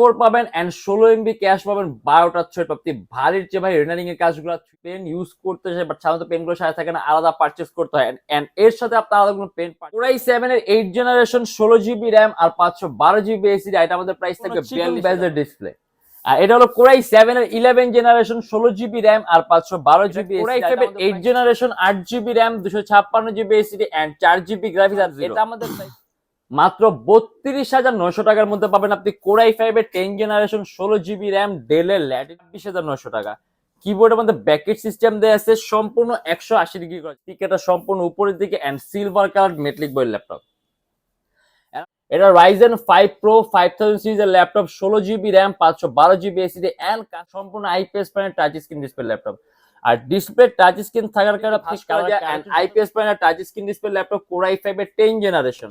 Four পাবেন and ষোলো MB cache পাবেন বারোটা ছয় আপনি ভারীর চেয়ে ভাই রেনারিং এর কাজগুলো পেন ইউজ করতে চাই বাট সাধারণত পেনগুলো সাথে থাকে না আলাদা পারচেস করতে হয়। এন্ড এর সাথে আপনার আলাদা কোনো পেন কোরাই সেভেন এর এইট জেনারেশন ষোলো জিবি র্যাম আর পাঁচশো বারো জিবি এসিডি এটা আমাদের প্রাইস থাকবে বিয়াল্লিশ হাজার ডিসপ্লে আর এটা হলো কোরাই সেভেন এর ইলেভেন জেনারেশন ষোলো জিবি র্যাম আর পাঁচশো বারো GB core i seven eight generation আট জিবি র্যাম দুশো ছাপ্পান্ন জিবি এসিডি অ্যান্ড চার জিবি গ্রাফিক্স এটা আমাদের মাত্র বত্রিশ হাজার নয়শো টাকার মধ্যে পাবেন আপনি কোরাই ফাইভ এর টেন জেনারেশন ষোলো জিবি র্যাম ডেলের ল্যাটিন বিশ হাজার নয়শো টাকা। কিবোর্ডের মধ্যে ব্যাকেট সিস্টেম দেওয়া আছে সম্পূর্ণ একশো আশি ডিগ্রি করা টিকেটটা সম্পূর্ণ উপরের দিকে অ্যান্ড সিলভার কালার মেটলিক বই ল্যাপটপ এটা Ryzen five pro five thousand সিরিজের ল্যাপটপ ষোলো জিবি র্যাম পাঁচশো বারো জিবি এসিডি অ্যান্ড সম্পূর্ণ IPS panel touch screen display laptop আর ডিসপ্লে টাচ স্ক্রিন থাকার কারণে IPS panel touch screen display laptop core i five এর টেন জেনারেশন।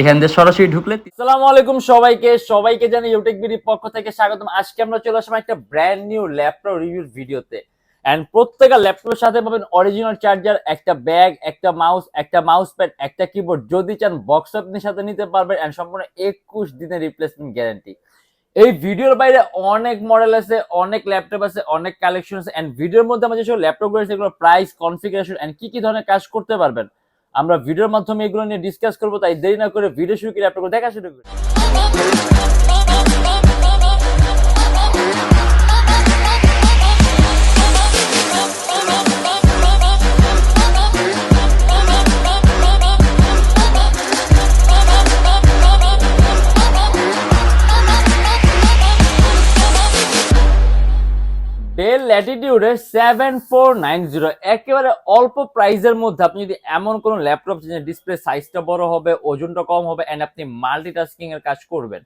এখান দিয়ে সরাসরি ঢুকলে আসসালামু আলাইকুম সবাইকে সবাইকে জানি ইউটেক বিডির পক্ষ থেকে স্বাগতম। আজকে আমরা চলে আসলাম একটা ব্র্যান্ড নিউ ল্যাপটপ রিভিউর ভিডিওতে এন্ড প্রত্যেকটা ল্যাপটপের সাথে পাবেন অরিজিনাল চার্জার একটা ব্যাগ একটা মাউস একটা মাউস প্যাড একটা কিবোর্ড যদি চান বক্স আপনি সাথে নিতে পারবেন এন্ড সম্পূর্ণ একুশ দিনের রিপ্লেসমেন্ট গ্যারান্টি এই ভিডিওর বাইরে অনেক মডেল আছে, অনেক ল্যাপটপ আছে, অনেক কালেকশন আছে। এন্ড ভিডিওর মধ্যে আমরা যেসব ল্যাপটপ রয়েছে এগুলো প্রাইস কনফিগারেশন এন্ড কি কি ধরনের কাজ করতে পারবেন আমরা ভিডিওর মাধ্যমে এগুলো নিয়ে ডিসকাস করব, তাই দেরি না করে ভিডিও শুরু করে, আপনার দেখা শুরু করি ডেল ল্যাটিটিউডের সেভেন ফোর নাইন জিরো একেবারে অল্প প্রাইসের মধ্যে আপনি যদি এমন কোনো ল্যাপটপ যে ডিসপ্লে সাইজটা বড় হবে, ওজনটা কম হবে অ্যান্ড আপনি মাল্টিটাস্কিং এর কাজ করবেন,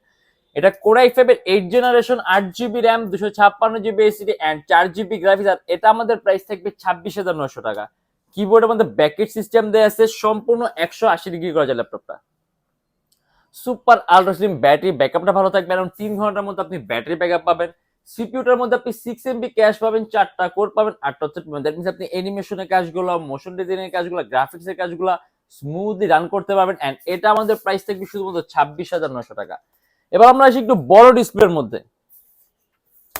এটা কোরাই ফাইভের এইট জেনারেশন আট জিবি র্যাম দুশো ছাপ্পান্ন জিবি এসিডি অ্যান্ড চার জিবি গ্রাফিক্স আর এটা আমাদের প্রাইস থাকবে ছাব্বিশ হাজার নশো টাকা। কিবোর্ডের মধ্যে ব্যাকেট সিস্টেম দেওয়া আছে, সম্পূর্ণ একশো আশি ডিগ্রি করা যায় ল্যাপটপটা সুপার আলট্রা স্লিম ব্যাটারি ব্যাকআপটা ভালো থাকবে এবং তিন ঘণ্টার মধ্যে আপনি ব্যাটারি ব্যাকআপ পাবেন। সিপিউটার মধ্যে আপনি সিক্স এমবি ক্যাশ পাবেন, চারটা কোর পাবেন, আটটা হচ্ছে দ্যাট মিনস আপনি অ্যানিমেশনের কাজগুলো মোশন ডিজাইনের কাজগুলো গ্রাফিক্সের কাজগুলো স্মুথলি রান করতে পারবেন। এন্ড এটা আমাদের প্রাইস থাকবে শুধুমাত্র ছাব্বিশ হাজার নশো টাকা। এবার আমরা আসি একটু বড় ডিসপ্লের মধ্যে।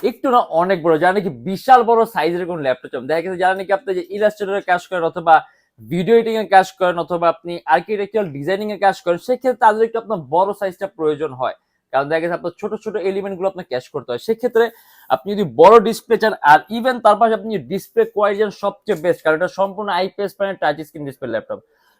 একটু না, অনেক বড়। যারা নাকি বিশাল বড় সাইজের কোন ল্যাপটপ চান, দেখা গেছে যারা নাকি আপনি যে ইলাস্ট্রেটরের কাজ করেন অথবা ভিডিও এডিটিং এর কাজ করেন অথবা আপনি আর্কিটেকচারাল ডিজাইনিং এর কাজ করেন, সেক্ষেত্রে তাদের একটু আপনার বড় সাইজটা প্রয়োজন হয়। কারণ দেখা গেছে আপনার ছোট ছোট এলিমেন্টগুলো আপনার ক্যাশ করতে হয়। সেক্ষেত্রে আপনি যদি বড় ডিসপ্লে চান, আর ইভেন তার পাশে আপনি ডিসপ্লে কোয়ালিটি সবচেয়ে বেস্ট কারণ এটা সম্পূর্ণ IPS panel touch screen display laptop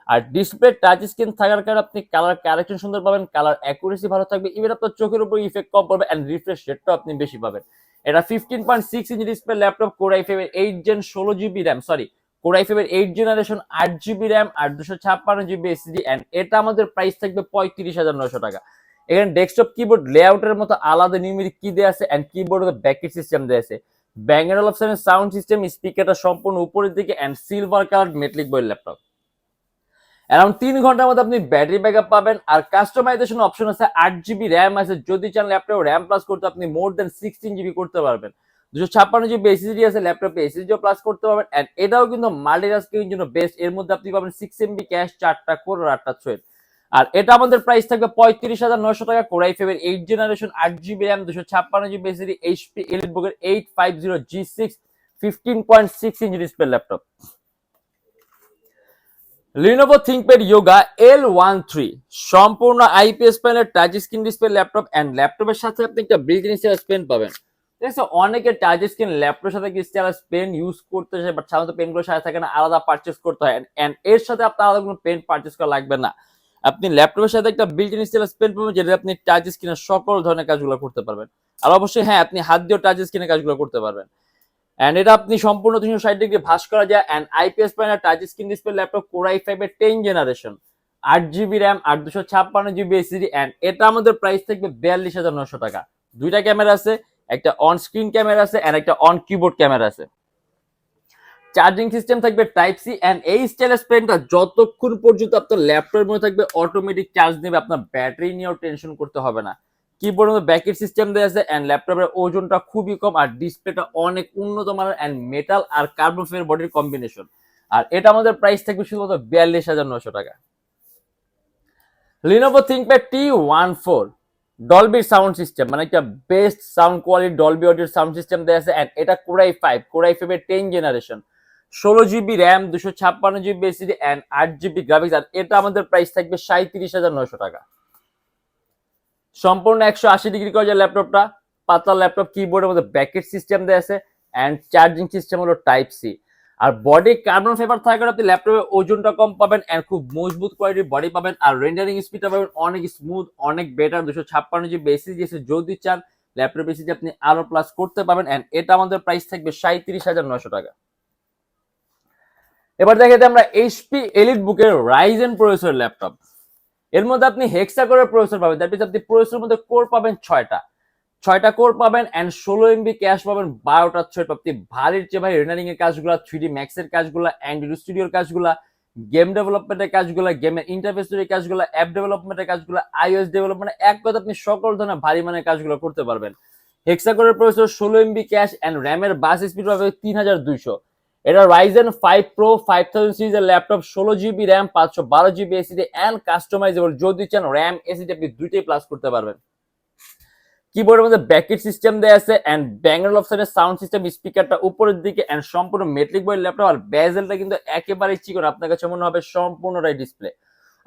আর ডিসপ্লে টাচ স্ক্রিন থাকার কারণে আপনি কালার কারেকশন সুন্দর পাবেন কালার অ্যাকুরেসি ভালো থাকবে ইভেন আপনার চোখের উপর ইফেক্ট কম পড়বে অ্যান্ড রিফ্রেশ রেটটাও আপনি বেশি পাবেন। এটা fifteen point six inch display laptop core i ফাইভের এইট জেন ষোলো GB RAM sorry core i ফাইভের এইট জেনারেশন আট জিবি র্যাম আর দুশো ছাপ্পান্ন জিবি এসিডি অ্যান্ড এটা আমাদের প্রাইস থাকবে পঁয়ত্রিশ হাজার নশো টাকা। এখানে ডেস্কটপ কিবোর্ড লেআউটের মতো আলাদা নিউমেরিক কি দেওয়া আছে অ্যান্ড কিবোর্ডের ব্যাকেট সিস্টেম দেওয়া আছে। ব্যাঙ্গের অপশনের সাউন্ড সিস্টেম স্পিকারটা সম্পূর্ণ উপরের দিকে অ্যান্ড সিলভার কালার মেটলিক বই ল্যাপটপ অ্যারাউন্ড তিন ঘণ্টার মধ্যে আপনি ব্যাটারি ব্যাকআপ পাবেন আর কাস্টমাইজেশন অপশন আছে আট জিবি র্যাম আছে। যদি চান ল্যাপটপ র্যাম প্লাস করতে আপনি মোর দেন সিক্সটিন জিবি করতে পারবেন। দুশো ছাপ্পান্ন জিবি এসিডি আছে ল্যাপটপে এসিডিও প্লাস করতে পারবেন অ্যান্ড এটাও কিন্তু মাল্টিটাস্কিং জন্য বেস্ট এর মধ্যে আপনি পাবেন সিক্স এমবি ক্যাশ চারটা কোর আটটা ছয় আর এটা আমাদের প্রাইস থাকবে পঁয়ত্রিশ হাজার নয়শো টাকা কোরাই ফেভের এইট জেনারেশন আট জিবি র্যাম দুশো ছাপ্পান্ন GB SSD HP এলিটবুকের eight five zero G six fifteen point six inch display laptop Lenovo ThinkPad Yoga L one three সম্পূর্ণ IPS panel touch screen display laptop and ল্যাপটপের সাথে আপনি একটা built in pen পাবেন। আছে অনেকে টাচ স্ক্রিন ল্যাপটপের সাথে স্টাইলাস পেন ইউজ করতে চায় বাট সাধারণত পেনগুলোর সাথে থাকে না, আলাদা পারচেস করতে হয়। অ্যান্ড এর সাথে আপনার আলাদা কোনো পেন পারচেস করা লাগবে না। আপনি ল্যাপটপের সাথে একটা বিল্ট ইন স্টাইলাস পেন পাবেন যেটা আপনি টাচ স্ক্রিনের সকল ধরনের কাজগুলো করতে পারবেন। আর অবশ্যই হ্যাঁ আপনি হাত দিয়েও টাচ স্ক্রিনের কাজগুলো করতে পারবেন। অ্যান্ড এটা আপনি সম্পূর্ণ তিনশো ষাট ডিগ্রি ভাস করা যায় and IPS panel touch screen display laptop core i ফাইভের টেন জেনারেশন আট জিবি র্যাম আট দুশো ছাপ্পান্ন জিবি এসিডি অ্যান্ড এটা আমাদের প্রাইস থাকবে বিয়াল্লিশ হাজার নশো টাকা। দুইটা ক্যামেরা আছে, একটা অন স্ক্রিন ক্যামেরা আছে এন্ড একটা অন কিবোর্ড ক্যামেরা আছে। চার্জিং সিস্টেম থাকবে টাইপ সি এন্ড এই স্টাইলের পেনটা যতক্ষণ পর্যন্ত আপনার ল্যাপটপের মধ্যে থাকবে অটোমেটিক চার্জ নেবে, আপনার ব্যাটারি নিয়েও টেনশন করতে হবে না। কিবোর্ডের মধ্যে ব্যাকের সিস্টেম দেওয়া আছে এন্ড ল্যাপটপের ওজনটা খুবই কম আর ডিসপ্লেটা অনেক উন্নত মানের এন্ড মেটাল আর কার্বন ফাইবার বডির কম্বিনেশন আর এটা আমাদের প্রাইস থাকবে শুধুমাত্র বিয়াল্লিশ হাজার নশো টাকা। Lenovo ThinkPad T one four Dolby sound system মানে একটা বেস্ট সাউন্ড কোয়ালিটি ডলবি অডিওর সাউন্ড সিস্টেম দেওয়া আছে এন্ড এটা core i five core i ফাইভের টেন জেনারেশন ষোলো জিবি র্যাম দুশো ছাপ্পান্ন জিবি এসিডি অ্যান্ড আট জিবি গ্রাফিক্স আর এটা আমাদের প্রাইস থাকবে সাঁত্রিশ হাজার নয়শো টাকা। সম্পূর্ণ একশো আশি ডিগ্রি করে ল্যাপটপটা পাতলা ল্যাপটপ কিবোর্ডের মধ্যে ব্যাকেট সিস্টেম দেওয়া আছে অ্যান্ড চার্জিং সিস্টেম হলো টাইপ সি আর বডি কার্বন ফাইবার থাকার আপনি ল্যাপটপের ওজনটা কম পাবেন অ্যান্ড খুব মজবুত কোয়ালিটির বডি পাবেন। আর রেন্ডারিং স্পিডটা পাবেন অনেক স্মুথ অনেক বেটার দুশো ছাপ্পান্ন জিবি বেসি দিয়েছে যদি চান ল্যাপটপ বেসি আপনি আরও প্লাস করতে পারবেন অ্যান্ড এটা আমাদের প্রাইস থাকবে সাঁত্রিশ হাজার নয়শো টাকা। এবার দেখাতে আমরা এইচপি এলিট বুকের রাইজেন প্রসেসর ল্যাপটপ এর মধ্যে আপনি হেক্সা করে প্রসেসর পাবেন। দ্যাট মিনস আপনি প্রসেসরের মধ্যে কোর পাবেন ছয়টা। ছয়টা কোর পাবেন অ্যান্ড ষোলো এমবি ক্যাশ পাবেন, বারোটা ছয় আপনি ভারীর চেয়ে ভাই রেনারিং এর কাজগুলো থ্রি ডি ম্যাক্সের কাজগুলো অ্যান্ড্রয়েড স্টুডিওর কাজগুলো গেম ডেভেলপমেন্টের কাজগুলো গেমের ইন্টারফেস তৈরির কাজগুলো অ্যাপ ডেভেলপমেন্টের কাজগুলো আইওএস ডেভেলপমেন্ট এক কথা আপনি সকল ধরনের ভারী মানের কাজগুলো করতে পারবেন। হেক্সা করে প্রসেসর ষোলো এমবি ক্যাশ অ্যান্ড র্যামের বাস স্পিড পাবে তিন হাজার দুইশো। এটা Ryzen five pro five thousand সিরিজের ল্যাপটপ ষোলো জিবি র্যাম পাঁচশো বারো জিবি এসিডি অ্যান্ড কাস্টমাইজেবল যদি চান র্যাম এসিডি আপনি দুইটাই প্লাস করতে পারবেন। কিবোর্ডের মধ্যে ব্যাকেট সিস্টেম দেওয়া আছে অ্যান্ড ব্যাঙ্গালোর অপশনের সাউন্ড সিস্টেম স্পিকারটা উপরের দিকে অ্যান্ড সম্পূর্ণ মেট্রিক বই ল্যাপটপ আর ব্যাজেলটা কিন্তু একেবারে চিকন। আপনার কাছে মনে হবে সম্পূর্ণটাই ডিসপ্লে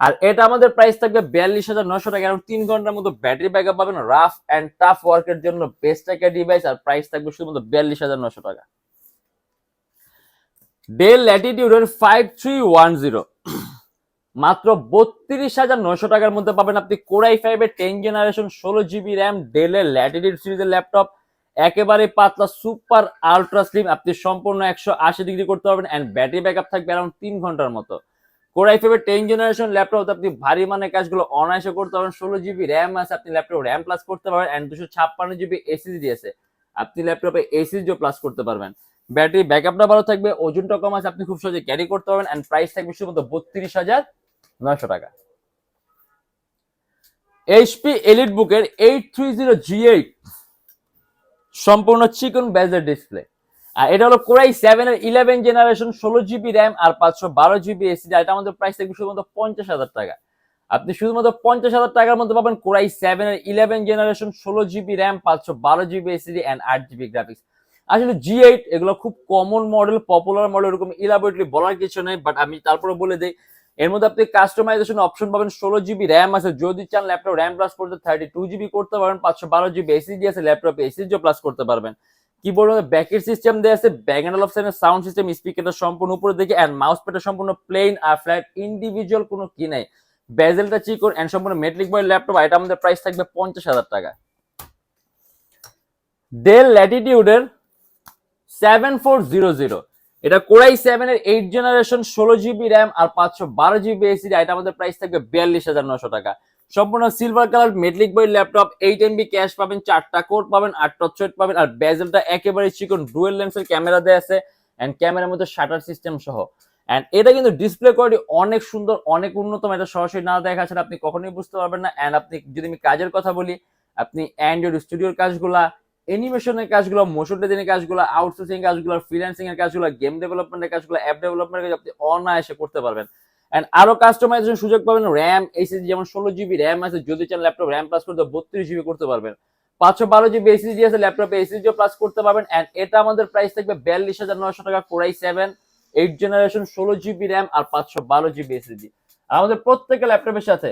আর এটা আমাদের প্রাইস থাকবে বিয়াল্লিশ হাজার নশো টাকা এবং তিন ঘণ্টার মতো ব্যাটারি ব্যাকআপ পাবেন। রাফ অ্যান্ড টাফ ওয়ার্কের জন্য বেস্ট একটা ডিভাইস আর প্রাইস থাকবে শুধুমাত্র বিয়াল্লিশ হাজার নশো টাকা। ডেল ল্যাটিটিউডের ফাইভ থ্রি ওয়ান জিরো মাত্র বত্রিশ হাজার নয়শো টাকার মধ্যে পাবেন আপনি কোরাই ফাইভের টেন জেনারেশন ষোলো জিবি র্যাম ডেলের ল্যাটিটিউড সিরিজের ল্যাপটপ একেবারে পাতলা সুপার আলট্রা স্লিম আপনি সম্পূর্ণ একশো আশি ডিগ্রি করতে পারবেন অ্যান্ড ব্যাটারি ব্যাকআপ থাকবে অ্যারাউন্ড তিন ঘণ্টার মতো। কোরাই ফাইভের টেন জেনারেশন ল্যাপটপ আপনি ভারী মানের কাজগুলো অনায়াসে করতে পারবেন, ষোলো জিবি র্যাম আছে, আপনি ল্যাপটপ র্যাম প্লাস করতে পারবেন অ্যান্ড দুশো ছাপ্পান্ন জিবি এসিডি আছে, আপনি ল্যাপটপে এসিডিও প্লাস করতে পারবেন। ব্যাটারি ব্যাকআপটা ভালো থাকবে ওজনটা কম আছে, আপনি খুব সহজে ক্যারি করতে পারবেন অ্যান্ড প্রাইস থাকবে শুধুমাত্র বত্রিশ হাজার নয়শো টাকা। এইচপি এলিট বুকের eight three zero G eight সম্পূর্ণ চিকন বেজের ডিসপ্লে আর এটা হলো কোরাই সেভেন এর ইলেভেন জেনারেশন ষোলো জিবি র্যাম আর পাঁচশো বারো জিবি এসি এটা আমাদের প্রাইস থাকবে শুধুমাত্র পঞ্চাশ হাজার টাকা। আপনি শুধুমাত্র পঞ্চাশ হাজার টাকার মধ্যে পাবেন কোরাই সেভেন এর ইলেভেন জেনারেশন ষোলো জিবি র্যাম পাঁচশো বারো জিবি এসিডি অ্যান্ড আট জিবি গ্রাফিক্স আসলে জি এইট এগুলো খুব কমন মডেল পপুলার মডেল এরকম ইলাবোরেটলি বলার কিছু নেই বাট আমি তারপরে বলে দিই, এর মধ্যে আপনি কাস্টমাইজেশন অপশন পাবেন ষোলো জিবি র্যাম আছে, যদি চান ল্যাপটপ র্যাম প্লাস করতে থার্টি টু জিবি করতে পারবেন পাঁচশো বারো জিবি এসিডি আছে ল্যাপটপে এসিডিও প্লাস করতে পারবেন। কিবোর্ড ব্যাকের সিস্টেম দেওয়া আছে ব্যাঙ্গাল অপশনের সাউন্ড সিস্টেম স্পিকারটা সম্পূর্ণ উপরে দিকে অ্যান্ড মাউস প্যাডটা সম্পূর্ণ প্লেন আর ফ্ল্যাট ইন্ডিভিজুয়াল কোনো কি নাই। বেজেলটা চিকন অ্যান্ড সম্পূর্ণ মেট্রিক বয় ল্যাপটপ এটা আমাদের প্রাইস থাকবে পঞ্চাশ হাজার টাকা। ডেল ল্যাটিটিউডের সেভেন ফোর জিরো জিরো এটা কোরাই সেভেন এর এইট জেনারেশন ষোলো জিবি র্যাম আর পাঁচশো বারো জিবি এসিডি এটা আমাদের প্রাইস থাকবে বিয়াল্লিশ হাজার নশো টাকা। সম্পূর্ণ সিলভার কালার মেটলিক বই ল্যাপটপ এইট এমবি ক্যাশ পাবেন, চারটা কোড পাবেন আট টচেট পাবেন, আর বেজেলটা একেবারে চিকন ডুয়েল লেন্সের ক্যামেরা দেওয়া আছে অ্যান্ড ক্যামেরার মধ্যে শাটার সিস্টেম সহ। অ্যান্ড এটা কিন্তু ডিসপ্লে কোয়ালিটি অনেক সুন্দর, অনেক উন্নত এটা সরাসরি না দেখা ছাড়া আপনি কখনোই বুঝতে পারবেন না। অ্যান্ড আপনি, যদি আমি কাজের কথা বলি, আপনি অ্যান্ড্রয়েড স্টুডিওর কাজগুলা অ্যানিমেশনের কাজগুলো মোশন ডিজাইনের কাজগুলো আউটসোর্সিং কাজগুলো ফ্রিল্যান্সিং এর কাজগুলো গেম ডেভেলপমেন্টের কাজগুলো অ্যাপ ডেভেলপমেন্টের কাজ, আপনি অনায়াসে করতে পারবেন। এন্ড আরও কাস্টমাইজেশন সুযোগ পাবেন র্যাম এইচএসডি যেমন ষোলো জিবি র্যাম আছে, যদি চান ল্যাপটপ র্যাম প্লাস করতে বত্রিশ জিবি করতে পারবেন। পাঁচশো বারো জিবি এসএসডি আছে ল্যাপটপে এসএসডিও প্লাস করতে পারবেন। এন্ড এটা আমাদের প্রাইস থাকবে বিয়াল্লিশ হাজার নয়শো টাকা core i seven eight generation ষোলো জিবি র্যাম আর পাঁচশো বারো জিবি এসএসডি আমাদের প্রত্যেকের ল্যাপটপের সাথে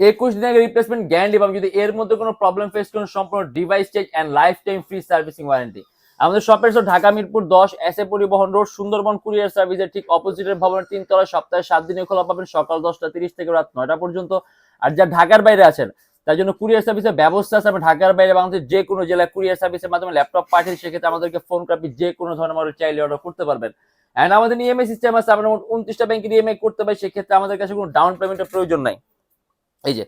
একুশ দিন আগে রিপ্লেসমেন্ট গ্যারান্টি পাবেন যদি এর মধ্যে কোনো প্রবলেম ফেস করেন, সম্পূর্ণ device change and lifetime free servicing warranty আমাদের শপের ঢাকা, মিরপুর দশ, এস এ পরিবহন রোড, সুন্দরবন কুরিয়ার সার্ভিসের ঠিক অপোজিটের ভবনের তিন তলায় সপ্তাহে সাত দিনে খোলা পাবেন সকাল দশটা তিরিশ থেকে রাত নয়টা পর্যন্ত। আর যা ঢাকার বাইরে আছেন, তার জন্য কুরিয়ার সার্ভিসের ব্যবস্থা আছে। ঢাকার বাইরে বাংলাদেশের যে কোনো জেলায় কুরিয়ার সার্ভিসের মাধ্যমে ল্যাপটপ পাঠিয়ে সেক্ষেত্রে আমাদেরকে ফোন করে আপনি যে কোনো ধরনের মডেল চাইলে অর্ডার করতে পারবেন। অ্যান্ড আমাদের ইএমআই সিস্টেম আছে। আমরা উনত্রিশটা ব্যাংকের ইএমআই করতে পারি। সেক্ষেত্রে আমাদের কাছে কোনো ডাউন পেমেন্টের প্রয়োজন নাই। এই যে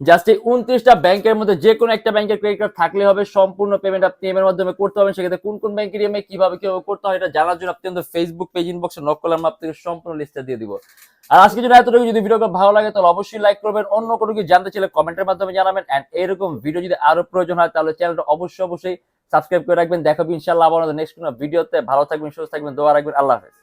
জাস্ট এই উনত্রিশটা ব্যাংকের মধ্যে যে কোনো একটা ব্যাংকের ক্রেডিট কার্ড থাকলে হবে সম্পূর্ণ পেমেন্ট আপনি এর মাধ্যমে করতে পারবেন। সেক্ষেত্রে কোন কোন ব্যাংকের ইএমআই কীভাবে কীভাবে করতে হয় এটা জানার জন্য আপনি আমাদের ফেসবুক পেজ ইনবক্সে নক করলে আমরা আপনাকে সম্পূর্ণ লিস্টটা দিয়ে দিব। আর আজকে যদি এতটুকু যদি ভিডিওটা ভালো লাগে, তাহলে অবশ্যই লাইক করবেন। অন্য কোনো কিছু জানতে চাইলে কমেন্টের মাধ্যমে জানাবেন। এন্ড এরকম ভিডিও যদি আরও প্রয়োজন হয়, তাহলে চ্যানেলটা অবশ্যই অবশ্যই সাবস্ক্রাইব করে রাখবেন। দেখাবো ইনশাআল্লাহ আবার নেক্সট কোনো ভিডিওতে ভালো থাকবেন, সুস্থ থাকবেন, দোয়া রাখবেন। আল্লাহ হাফেজ।